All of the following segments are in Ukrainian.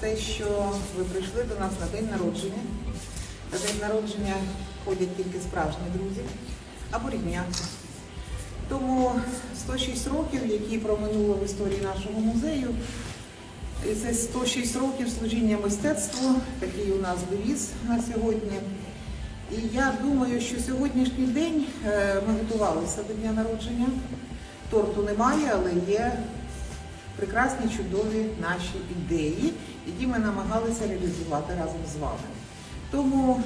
те, що ви прийшли до нас на день народження. На день народження ходять тільки справжні друзі або рідня. Тому 106 років, які проминуло в історії нашого музею, і це 106 років служіння мистецтву, такий у нас девіз на сьогодні. І я думаю, що сьогоднішній день е, ми готувалися до дня народження. Торту немає, але є прекрасні, чудові наші ідеї, які ми намагалися реалізувати разом з вами. Тому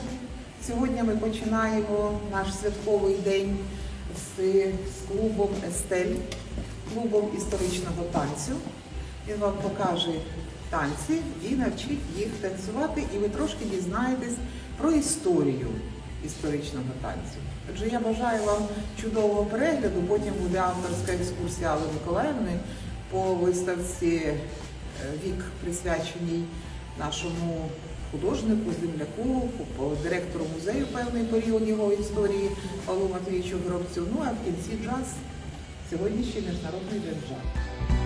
сьогодні ми починаємо наш святковий день з, з клубом Естель, клубом історичного танцю. Він вам покаже танці і навчить їх танцювати, і ви трошки дізнаєтесь про історію історичного танцю. Отже, я бажаю вам чудового перегляду. Потім буде авторська екскурсія Алли Миколаївни по виставці е, вік присвяченій нашому художнику, земляку, директору музею певний період його історії Павлу Матвійовичу Гробцю. Ну а в кінці джаз сьогоднішній міжнародний день джазу.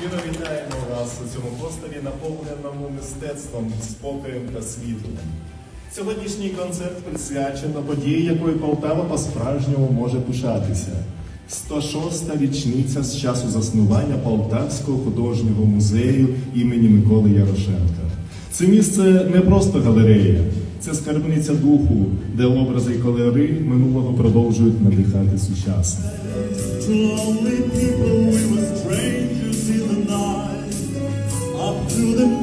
Щиро вітаємо вас у цьому просторі, наповненому мистецтвом, спокоєм та світлом. Сьогоднішній концерт присвячено події, якою Полтава по-справжньому може пишатися. 106-та річниця з часу заснування Полтавського художнього музею імені Миколи Ярошенка. Це місце не просто галерея, це скарбниця духу, де образи і кольори минулого продовжують надихати сучасне. through the